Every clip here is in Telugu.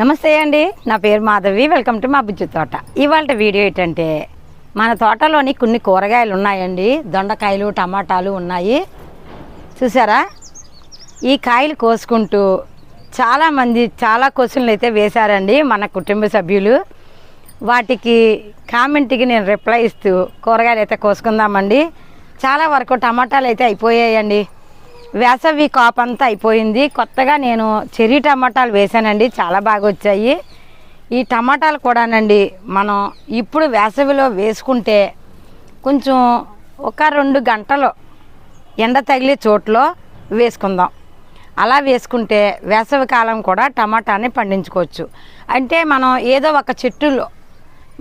నమస్తే అండి. నా పేరు మాధవి. వెల్కమ్ టు మా బుజ్జి తోట. ఇవాళ వీడియో ఏంటంటే మన తోటలోని కొన్ని కూరగాయలు ఉన్నాయండి. దొండకాయలు టమాటాలు ఉన్నాయి. చూసారా? ఈ కాయలు కోసుకుంటూ చాలామంది చాలా క్వశ్చన్లు అయితే వేశారండి మన కుటుంబ సభ్యులు. వాటికి కామెంట్కి నేను రిప్లై ఇస్తూ కూరగాయలు అయితే కోసుకుందామండి. చాలా వరకు టమాటాలు అయితే అయిపోయాయండి. వేసవి కాప్ అంతా అయిపోయింది. కొత్తగా నేను చెర్రీ టమాటాలు వేసానండి చాలా బాగా వచ్చాయి. ఈ టమాటాలు కూడానండి మనం ఇప్పుడు వేసవిలో వేసుకుంటే కొంచెం ఒక రెండు గంటలు ఎండ తగిలే చోట్లో వేసుకుందాం. అలా వేసుకుంటే వేసవి కాలం కూడా టమాటాని పండించుకోవచ్చు. అంటే మనం ఏదో ఒక చెట్టులో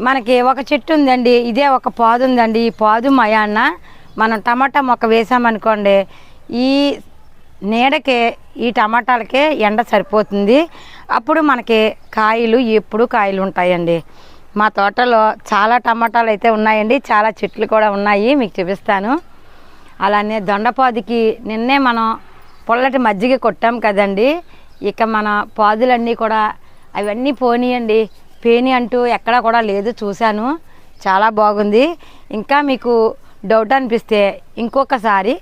మనకి ఒక చెట్టు ఉందండి ఇదే ఒక పాదు ఉందండి. ఈ పాదు మయాన్న మనం టమాటా మొక్క వేసామనుకోండి ఈ నీడకే ఈ టమాటాలకే ఎండ సరిపోతుంది. అప్పుడు మనకి కాయలు ఎప్పుడు కాయలు ఉంటాయండి. మా తోటలో చాలా టమాటాలు అయితే ఉన్నాయండి. చాలా చెట్లు కూడా ఉన్నాయి. మీకు చూపిస్తాను. అలానే దొండపాదికి నిన్నే మనం పొల్లటి మజ్జిగ కొట్టాం కదండి. ఇక మన పాదులన్నీ కూడా అవన్నీ పోనీయండి. పేని అంటూ ఎక్కడా కూడా లేదు చూశాను. చాలా బాగుంది. ఇంకా మీకు డౌట్ అనిపిస్తే ఇంకొకసారి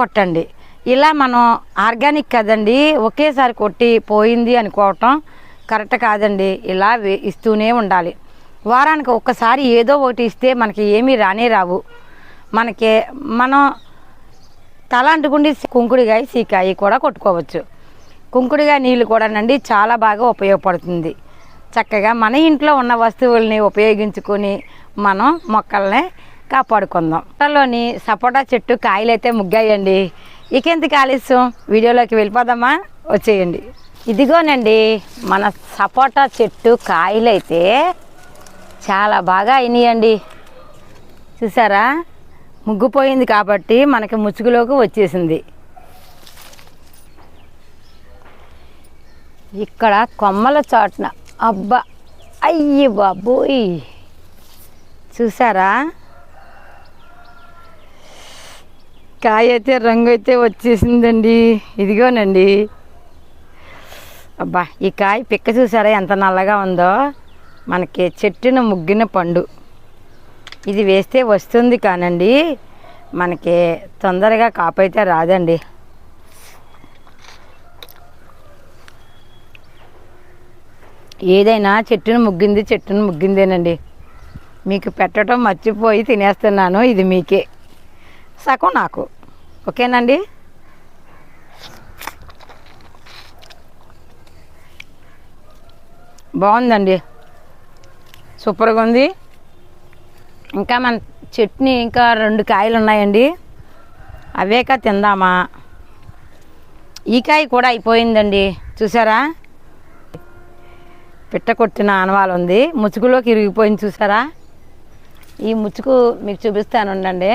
కొట్టండి. ఇలా మనం ఆర్గానిక్ కదండి ఒకేసారి కొట్టి పోయింది అనుకోవటం కరెక్ట్ కాదండి. ఇలా ఇస్తూనే ఉండాలి. వారానికి ఒక్కసారి ఏదో ఒకటి ఇస్తే మనకి ఏమీ రానే రావు. మనకి మనం తల అంటుకుండి కుంకుడికాయ సీకాయి కూడా కొట్టుకోవచ్చు. కుంకుడికాయ నీళ్ళు కూడానండి చాలా బాగా ఉపయోగపడుతుంది. చక్కగా మన ఇంట్లో ఉన్న వస్తువుల్ని ఉపయోగించుకొని మనం మొక్కల్ని కాపాడుకుందాం. తోటలోని సపోటా చెట్టు కాయలు అయితే ముగ్గాయండి. ఇకెందుకు ఆలస్యం? వీడియోలోకి వెళ్ళిపోదామా? వచ్చేయండి. ఇదిగోనండి మన సపోటా చెట్టు కాయలైతే చాలా బాగా అయినాయండి. చూసారా? ముగ్గుపోయింది కాబట్టి మనకి ముచ్చుకులోకి వచ్చేసింది. ఇక్కడ కొమ్మల చాటున. అబ్బా! అయ్యి బాబోయ్! చూసారా? కాయ అయితే రంగు అయితే వచ్చేసిందండి. ఇదిగోనండి. అబ్బా ఈ కాయ పిక్క చూసారా? ఎంత నల్లగా ఉందో. మనకి చెట్టున ముగ్గిన పండు. ఇది వేస్తే వస్తుంది కానండి. మనకి తొందరగా కాపైతే రాదండి. ఏదైనా చెట్టును ముగ్గింది చెట్టును ముగ్గిందేనండి. మీకు పెట్టడం మర్చిపోయి తినేస్తున్నాను. ఇది మీకే. సగం నాకు. ఓకేనండి? బాగుందండి. సూపర్గా ఉంది. ఇంకా మన చట్నీ ఇంకా రెండు కాయలు ఉన్నాయండి. అవేక తిందామా? ఈ కాయ కూడా అయిపోయిందండి. చూసారా? పిట్ట కొట్టిన ఆనవాలు ఉంది. ముచ్చుకులోకి ఇరిగిపోయింది చూసారా? ఈ ముచ్చుకు మీకు చూపిస్తాను ఉండండి.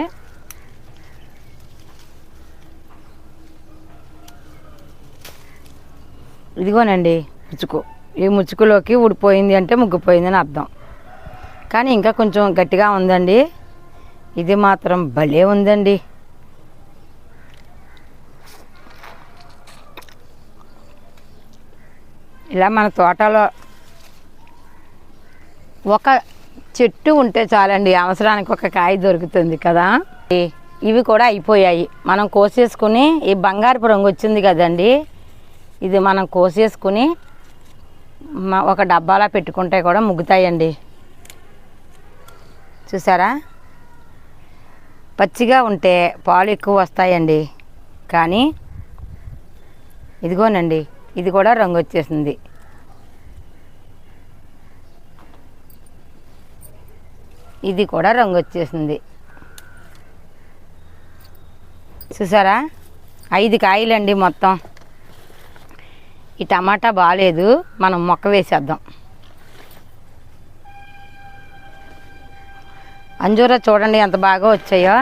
ఇదిగోనండి ముచ్చుకు. ఈ ముచ్చుకులోకి ఊడిపోయింది అంటే ముగ్గిపోయింది అని అర్థం. కానీ ఇంకా కొంచెం గట్టిగా ఉందండి. ఇది మాత్రం భలే ఉందండి. ఇలా మన తోటలో ఒక చెట్టు ఉంటే చాలండి అవసరానికి ఒక కాయ దొరుకుతుంది కదా. ఇవి కూడా అయిపోయాయి. మనం కోసేసుకుని ఈ బంగారపు రంగు వచ్చింది కదండి ఇది మనం కోసేసుకుని ఒక డబ్బాలా పెట్టుకుంటే కూడా ముగ్గుతాయండి. చూసారా? పచ్చిగా ఉంటే పాలు ఎక్కువ వస్తాయండి. కానీ ఇదిగోనండి ఇది కూడా రంగు వచ్చేసింది. ఇది కూడా రంగు వచ్చేసింది. చూసారా? ఐదు కాయలండి మొత్తం. ఈ టమాటా బాగాలేదు మనం మొక్క వేసేద్దాం. అంజూరా చూడండి ఎంత బాగా వచ్చాయో.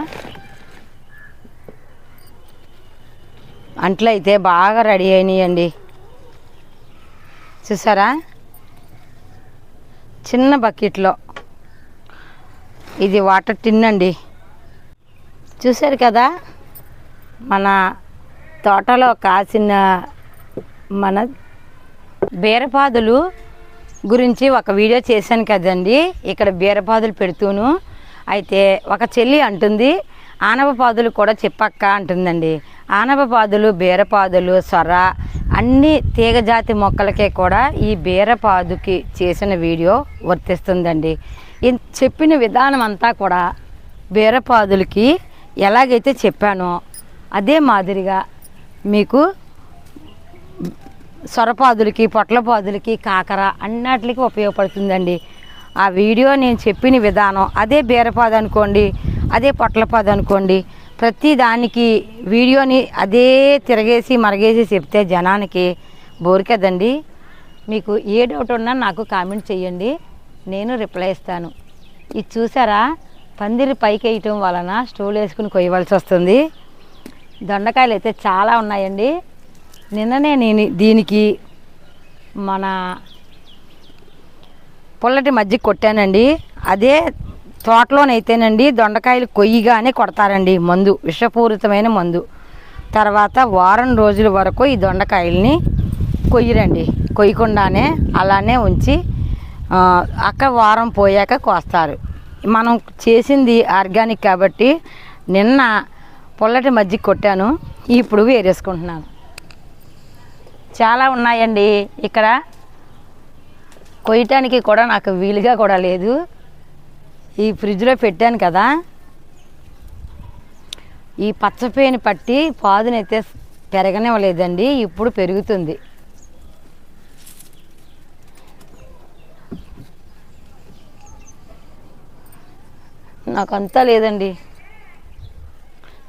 అంట్లు అయితే బాగా రెడీ అయినాయండి. చూసారా? చిన్న బకెట్లో. ఇది వాటర్ టిన్ అండి. చూశారు కదా? మన తోటలో కాసిన మన బీరపాదులు గురించి ఒక వీడియో చేశాను కదండి. ఇక్కడ బీరపాదులు పెడుతూను. అయితే ఒక చెల్లి అంటుంది ఆనవపాదులు కూడా చెప్పక్క అంటుందండి. ఆనవపాదులు బీరపాదులు సొర అన్ని తీగజాతి మొక్కలకే కూడా ఈ బీరపాదుకి చేసిన వీడియో వర్తిస్తుందండి. చెప్పిన విధానం అంతా కూడా బీరపాదులకి ఎలాగైతే చెప్పానో అదే మాదిరిగా మీకు సొరపాదులకి పొట్లపాదులకి కాకర అన్నిటికి ఉపయోగపడుతుందండి. ఆ వీడియో నేను చెప్పిన విధానం అదే బీరపాదు అనుకోండి అదే పొట్లపాదు అనుకోండి ప్రతి దానికి వీడియోని అదే తిరగేసి మరగేసి చెప్తే జనానికి బోరికదండి మీకు ఏ డౌట్ ఉన్నా నాకు కామెంట్ చేయండి నేను రిప్లై ఇస్తాను. ఇది చూసారా? పందిరి పైకి వేయటం వలన స్టోల్ వేసుకుని కొయ్యవలసి వస్తుంది. దొండకాయలు అయితే చాలా ఉన్నాయండి. నిన్ననే నేను దీనికి మన పుల్లటి మజ్జిగ కొట్టానండి. అదే తోటలోనైతేనండి దొండకాయలు కొయ్యిగానే కొడతారండి మందు విషపూరితమైన మందు. తర్వాత వారం రోజుల వరకు ఈ దొండకాయల్ని కొయ్యరండి. కొయ్యకుండానే అలానే ఉంచి అక్క వారం పోయాక కోస్తారు. మనం చేసింది ఆర్గానిక్ కాబట్టి నిన్న పుల్లటి మజ్జిగ కొట్టాను ఇప్పుడు వేరేసుకుంటున్నాను. చాలా ఉన్నాయండి. ఇక్కడ కొయ్యటానికి కూడా నాకు వీలుగా కూడా లేదు. ఈ ఫ్రిడ్జ్లో పెట్టాను కదా. ఈ పచ్చపేని పట్టి పాదునైతే పెరగనివ్వలేదండి. ఇప్పుడు పెరుగుతుంది. నాకంతా లేదండి.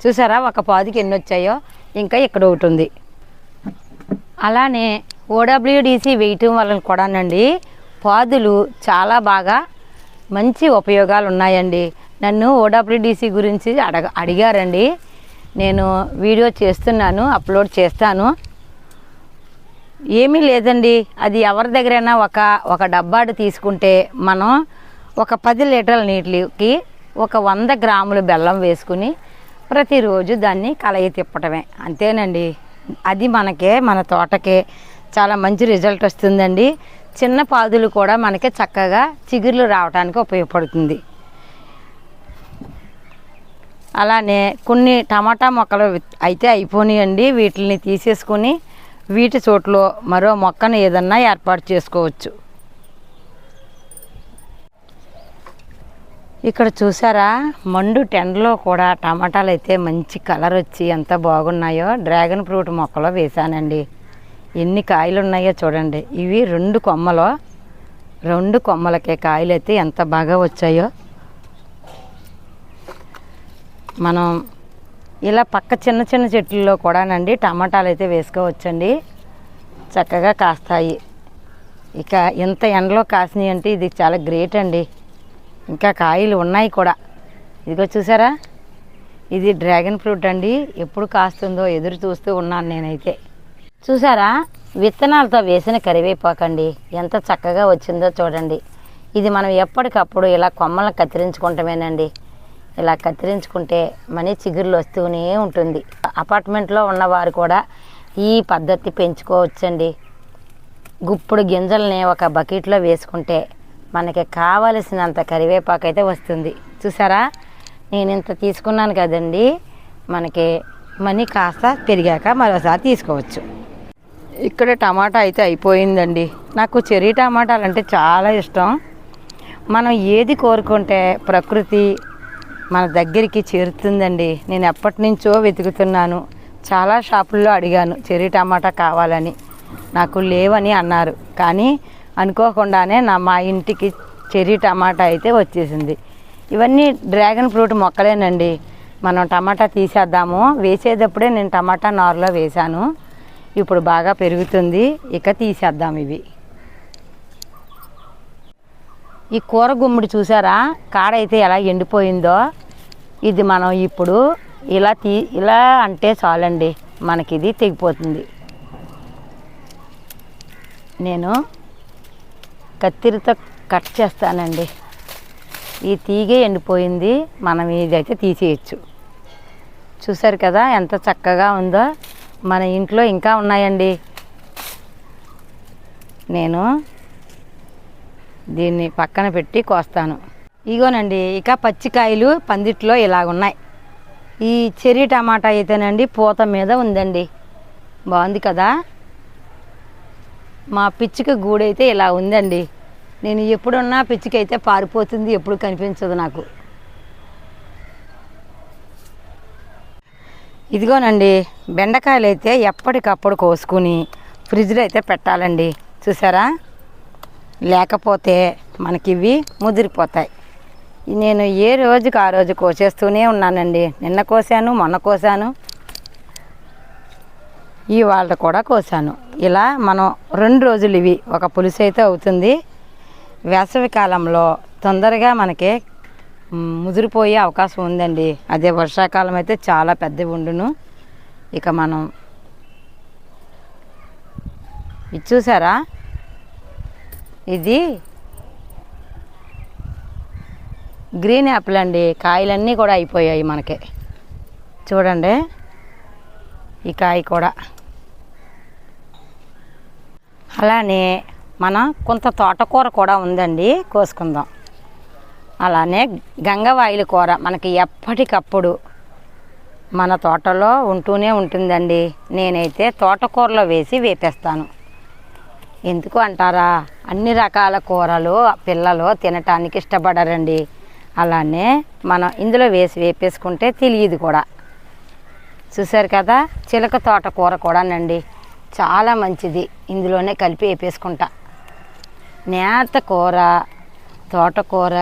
చూసారా? ఒక పాదికి ఎన్ని వచ్చాయో? ఇంకా ఇక్కడ ఒకటి ఉంది. అలానే ఓడబ్ల్యూడిసి వేయటం వలన కూడానండి పాదులు చాలా బాగా మంచి ఉపయోగాలు ఉన్నాయండి నన్ను ఓడబ్ల్యూడిసి గురించి అడగ అడిగారండి. నేను వీడియో చేస్తున్నాను అప్లోడ్ చేస్తాను. ఏమీ లేదండి. అది ఎవరి దగ్గరైనా ఒక ఒక డబ్బాడు తీసుకుంటే మనం ఒక పది లీటర్ల నీటికి ఒక వంద గ్రాముల బెల్లం వేసుకుని ప్రతిరోజు దాన్ని కలయి తిప్పటమే. అంతేనండి. అది మనకే మన తోటకే చాలా మంచి రిజల్ట్ వస్తుందండి. చిన్న పాదులు కూడా మనకి చక్కగా చిగుర్లు రావడానికి ఉపయోగపడుతుంది. అలానే కొన్ని టమాటా మొక్కలు అయితే అయిపోయినాయండి వీటిని తీసేసుకుని వీటి చోట్లో మరో మొక్కను ఏదన్నా ఏర్పాటు చేసుకోవచ్చు. ఇక్కడ చూసారా? మండు టెండలో కూడా టమాటాలు అయితే మంచి కలర్ వచ్చి ఎంత బాగున్నాయో. డ్రాగన్ ఫ్రూట్ మొక్కలో వేశానండి. ఎన్ని కాయలు ఉన్నాయో చూడండి. ఇవి రెండు కొమ్మలో రెండు కొమ్మలకే కాయలు అయితే ఎంత బాగా వచ్చాయో. మనం ఇలా పక్క చిన్న చిన్న చెట్లలో కూడానండి టమాటాలు అయితే వేసుకోవచ్చండి. చక్కగా కాస్తాయి. ఇక ఇంత ఎండలో కాసినాయి అంటే ఇది చాలా గ్రేట్ అండి. ఇంకా కాయలు ఉన్నాయి కూడా. ఇదిగో చూసారా? ఇది డ్రాగన్ ఫ్రూట్ అండి. ఎప్పుడు కాస్తుందో ఎదురు చూస్తూ ఉన్నాను నేనైతే. చూసారా? విత్తనాలతో వేసిన కరివేపాకండి. ఎంత చక్కగా వచ్చిందో చూడండి. ఇది మనం ఎప్పటికప్పుడు ఇలా కొమ్మలను కత్తిరించుకుంటామేనండి. ఇలా కత్తిరించుకుంటే మనీ చిగుర్లు వస్తూనే ఉంటుంది. అపార్ట్మెంట్లో ఉన్నవారు కూడా ఈ పద్ధతి పెంచుకోవచ్చండి. గుప్పుడు గింజల్ని ఒక బకెట్లో వేసుకుంటే మనకి కావలసినంత కరివేపాకు అయితే వస్తుంది. చూసారా? నేను ఇంత తీసుకున్నాను కదండి. మనకి మనీ కాస్త పెరిగాక మరోసారి తీసుకోవచ్చు. ఇక్కడ టమాటా అయితే అయిపోయిందండి. నాకు చెర్రీ టమాటాలు అంటే చాలా ఇష్టం. మనం ఏది కోరుకుంటే ప్రకృతి మన దగ్గరికి చేరుతుందండి. నేను ఎప్పటి నుంచో వెతుకుతున్నాను. చాలా షాపుల్లో అడిగాను చెర్రీ టమాటా కావాలని. నాకు లేవని అన్నారు. కానీ అనుకోకుండానే నా మా ఇంటికి చెర్రీ టమాటా అయితే వచ్చేసింది. ఇవన్నీ డ్రాగన్ ఫ్రూట్ మొక్కలేనండి. మనం టమాటా తీసేద్దాము. వేసేటప్పుడే నేను టమాటా నారులో వేశాను. ఇప్పుడు బాగా పెరుగుతుంది. ఇక తీసేద్దాం ఇవి. ఈ కూర గుమ్మడి చూసారా? కాడ అయితే ఎలా ఎండిపోయిందో ఇది మనం ఇప్పుడు ఇలా తీ ఇలా అంటే చాలండి. మనకిది తెగిపోతుంది. నేను కత్తిరితో కట్ చేస్తానండి. ఈ తీగే ఎండిపోయింది మనం ఇదైతే తీసేయచ్చు. చూసారు కదా ఎంత చక్కగా ఉందో? మన ఇంట్లో ఇంకా ఉన్నాయండి. నేను దీన్ని పక్కన పెట్టి కోస్తాను. ఇగోనండి ఇక పచ్చికాయలు పందిట్లో ఇలా ఉన్నాయి ఈ చెర్రీ టమాటా అయితేనండి పూత మీద ఉందండి. బాగుంది కదా? మా పిచ్చిక గూడైతే ఇలా ఉందండి. నేను ఎప్పుడున్నా పిచ్చికైతే అయితే పారిపోతుంది ఎప్పుడు కనిపించదు నాకు. ఇదిగోనండి బెండకాయలు అయితే ఎప్పటికప్పుడు కోసుకుని ఫ్రిడ్జ్లో అయితే పెట్టాలండి. చూసారా? లేకపోతే మనకి ఇవి ముదిరిపోతాయి. నేను ఏ రోజుకి ఆ రోజు కోసేస్తూనే ఉన్నానండి. నిన్న కోసాను మొన్న కోసాను. ఇవాళ కూడా కోసాను. ఇలా మనం రెండు రోజులు ఇవి ఒక పులుసు అయితే అవుతుంది. వేసవి కాలంలో తొందరగా మనకి ముదిరిపోయే అవకాశం ఉందండి. అదే వర్షాకాలం అయితే చాలా పెద్దవి ఉండును. ఇక మనం ఇది చూసారా? ఇది గ్రీన్ యాపిల్ అండి. కాయలన్నీ కూడా అయిపోయాయి మనకి. చూడండి. ఈ కాయ కూడా. అలానే మన కొంత తోటకూర కూడా ఉందండి కోసుకుందాం. అలానే గంగవాయిల కూర మనకి ఎప్పటికప్పుడు మన తోటలో ఉంటూనే ఉంటుందండి. నేనైతే తోటకూరలో వేసి వేపేస్తాను. ఎందుకు అంటారా? అన్ని రకాల కూరలు పిల్లలు తినటానికి ఇష్టపడరండి. అలానే మనం ఇందులో వేసి వేపేసుకుంటే తెలియదు కూడా. చూసారు కదా? చిలక తోట కూర కూడానండి. చాలా మంచిది. ఇందులోనే కలిపి వేపేసుకుంటా. నేత కూర తోటకూర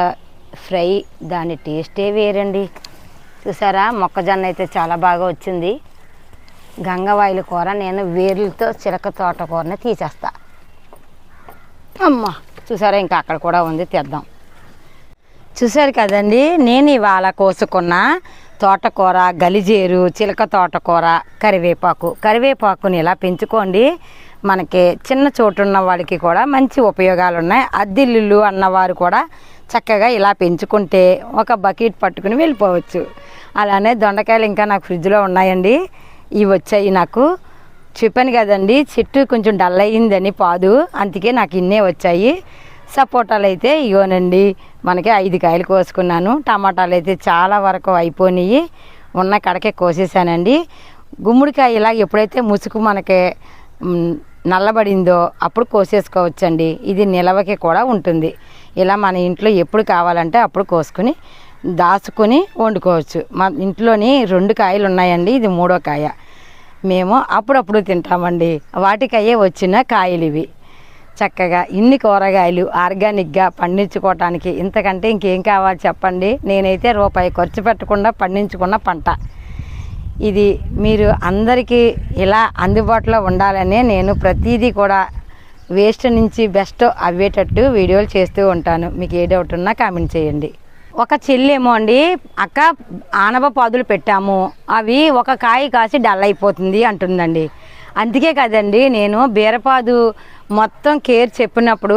ఫ్రై దాని టేస్టే వేరండి. చూసారా? మొక్కజొన్న అయితే చాలా బాగా వచ్చింది. గంగవాయిల కూర నేను వేర్లతో చిలక తోట కూరని తీసేస్తా. అమ్మ! చూసారా? ఇంకా అక్కడ కూడా ఉంది తెద్దాం. చూశారు కదండి? నేను ఇవాళ కోసుకున్న తోటకూర గలిజేరు చిలక తోటకూర కరివేపాకు. కరివేపాకుని ఇలా పెంచుకోండి. మనకి చిన్న చోటు ఉన్న వాళ్ళకి కూడా మంచి ఉపయోగాలు ఉన్నాయి అద్దిల్లు అన్నవారు కూడా చక్కగా ఇలా పెంచుకుంటే ఒక బకెట్ పట్టుకుని వెళ్ళిపోవచ్చు. అలానే దొండకాయలు ఇంకా నాకు ఫ్రిడ్జ్లో ఉన్నాయండి. ఇవి వచ్చాయి నాకు. చెప్పాను కదండి చెట్టు కొంచెం డల్ అయ్యిందని పాదు. అందుకే నాకు ఇన్నే వచ్చాయి. సపోటాలు అయితే ఇగోనండి మనకి ఐదు కాయలు కోసుకున్నాను. టమాటాలు అయితే చాలా వరకు అయిపోయినాయి ఉన్న కడకే కోసేసానండి. గుమ్మడికాయ ఇలా ఎప్పుడైతే ముసుగు మనకి నల్లబడిందో అప్పుడు కోసేసుకోవచ్చండి. ఇది నిలవకి కూడా ఉంటుంది. ఇలా మన ఇంట్లో ఎప్పుడు కావాలంటే అప్పుడు కోసుకుని దాచుకొని వండుకోవచ్చు. మా ఇంట్లోని రెండు కాయలు ఉన్నాయండి ఇది మూడో కాయ. మేము అప్పుడప్పుడు తింటామండి. వాటికయ్యే వచ్చిన కాయలు ఇవి. చక్కగా ఇన్ని కూరగాయలు ఆర్గానిక్గా పండించుకోవటానికి ఇంతకంటే ఇంకేం కావాలి చెప్పండి? నేనైతే రూపాయి ఖర్చు పెట్టకుండా పండించుకున్న పంట. ఇది మీరు అందరికీ ఇలా అందుబాటులో ఉండాలనే నేను ప్రతిదీ కూడా వేస్ట్ నుంచి బెస్ట్ అవ్వేటట్టు వీడియోలు చేస్తూ ఉంటాను. మీకు ఏ డౌట్ ఉన్నా కామెంట్ చేయండి. ఒక చెల్లేమో అండి అక్క ఆనవ పాదులు పెట్టాము. అవి ఒక కాయ కాసి డల్ అయిపోతుంది అంటుందండి. అందుకే కదండి నేను బీరపాదు మొత్తం కేర్ చెప్పినప్పుడు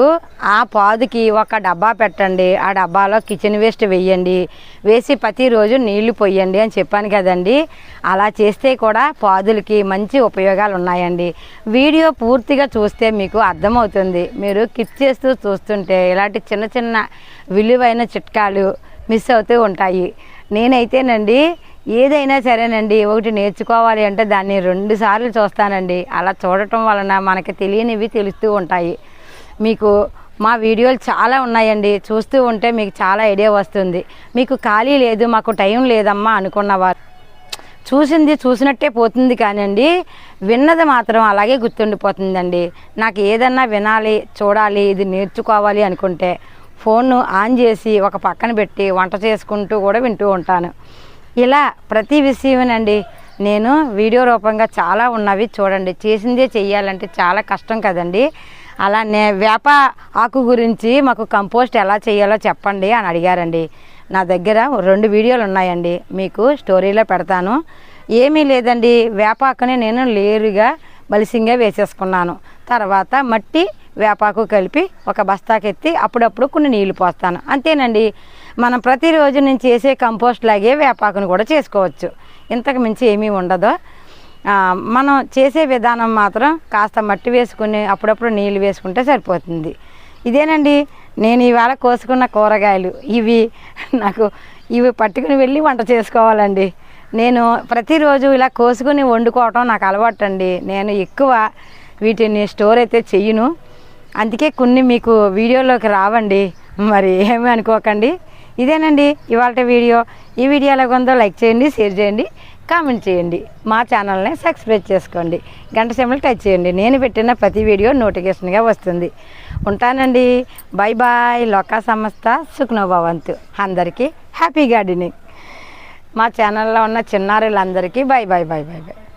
ఆ పాదుకి ఒక డబ్బా పెట్టండి ఆ డబ్బాలో కిచెన్ వేస్ట్ వేయండి వేసి ప్రతిరోజు నీళ్ళు పోయండి అని చెప్పాను కదండి. అలా చేస్తే కూడా పాదులకి మంచి ఉపయోగాలు ఉన్నాయండి. వీడియో పూర్తిగా చూస్తే మీకు అర్థమవుతుంది. మీరు కిప్ చేస్తూ చూస్తుంటే ఇలాంటి చిన్న చిన్న విలువైన చిట్కాలు మిస్ అవుతూ ఉంటాయి. నేనైతేనండి ఏదైనా సరేనండి ఒకటి నేర్చుకోవాలి అంటే దాన్ని రెండు సార్లు చూస్తానండి. అలా చూడటం వలన మనకి తెలియనివి తెలుస్తూ ఉంటాయి. మీకు మా వీడియోలు చాలా ఉన్నాయండి. చూస్తూ ఉంటే మీకు చాలా ఐడియా వస్తుంది. మీకు ఖాళీ లేదు మాకు టైం లేదమ్మా అనుకున్నవారు చూసింది చూసినట్టే పోతుంది కానివ్వండి విన్నది మాత్రం అలాగే గుర్తుండిపోతుందండి. నాకు ఏదన్నా వినాలి చూడాలి ఇది నేర్చుకోవాలి అనుకుంటే ఫోన్ను ఆన్ చేసి ఒక పక్కన పెట్టి వంట చేసుకుంటూ కూడా వింటూ ఉంటాను. ఇలా ప్రతి విషయమేనండి. నేను వీడియో రూపంగా చాలా ఉన్నవి చూడండి. చేసిందే చెయ్యాలంటే చాలా కష్టం కదండి. అలానే వేప ఆకు గురించి మాకు కంపోస్ట్ ఎలా చేయాలో చెప్పండి అని అడిగారండి. నా దగ్గర రెండు వీడియోలు ఉన్నాయండి. మీకు స్టోరీలో పెడతాను. ఏమీ లేదండి. వేపాకుని నేను లేరుగా బలిసింగా వేసేసుకున్నాను. తర్వాత మట్టి వేపాకు కలిపి ఒక బస్తాకెత్తి అప్పుడప్పుడు కొన్ని నీళ్ళు పోస్తాను. అంతేనండి. మనం ప్రతిరోజు నేను చేసే కంపోస్ట్ లాగే వేపాకును కూడా చేసుకోవచ్చు. ఇంతకు మించి ఏమీ ఉండదు. మనం చేసే విధానం మాత్రం కాస్త మట్టి వేసుకుని అప్పుడప్పుడు నీళ్ళు వేసుకుంటే సరిపోతుంది. ఇదేనండి నేను ఇవాళ కోసుకున్న కూరగాయలు. ఇవి నాకు ఇవి పట్టుకుని వెళ్ళి వంట చేసుకోవాలండి. నేను ప్రతిరోజు ఇలా కోసుకుని వండుకోవటం నాకు అలవాటు అండి నేను ఎక్కువ వీటిని స్టోర్ అయితే చెయ్యను. అందుకే కొన్ని మీకు వీడియోలోకి రావండి. మరి ఏమీ అనుకోకండి. ఇదేనండి ఇవాళ వీడియో. ఈ వీడియో ఎలాగ ఉందో లైక్ చేయండి షేర్ చేయండి కామెంట్ చేయండి. మా ఛానల్ని సబ్స్క్రైబ్ చేసుకోండి. గంట సెమ్మలు టచ్ చేయండి. నేను పెట్టిన ప్రతి వీడియో నోటిఫికేషన్గా వస్తుంది. ఉంటానండి. Bye bye. లోకా సంస్థ సుఖ్నోభవంతు. అందరికీ హ్యాపీ గార్డెనింగ్. మా ఛానల్లో ఉన్న చిన్నారులందరికీ bye bye bye bye bye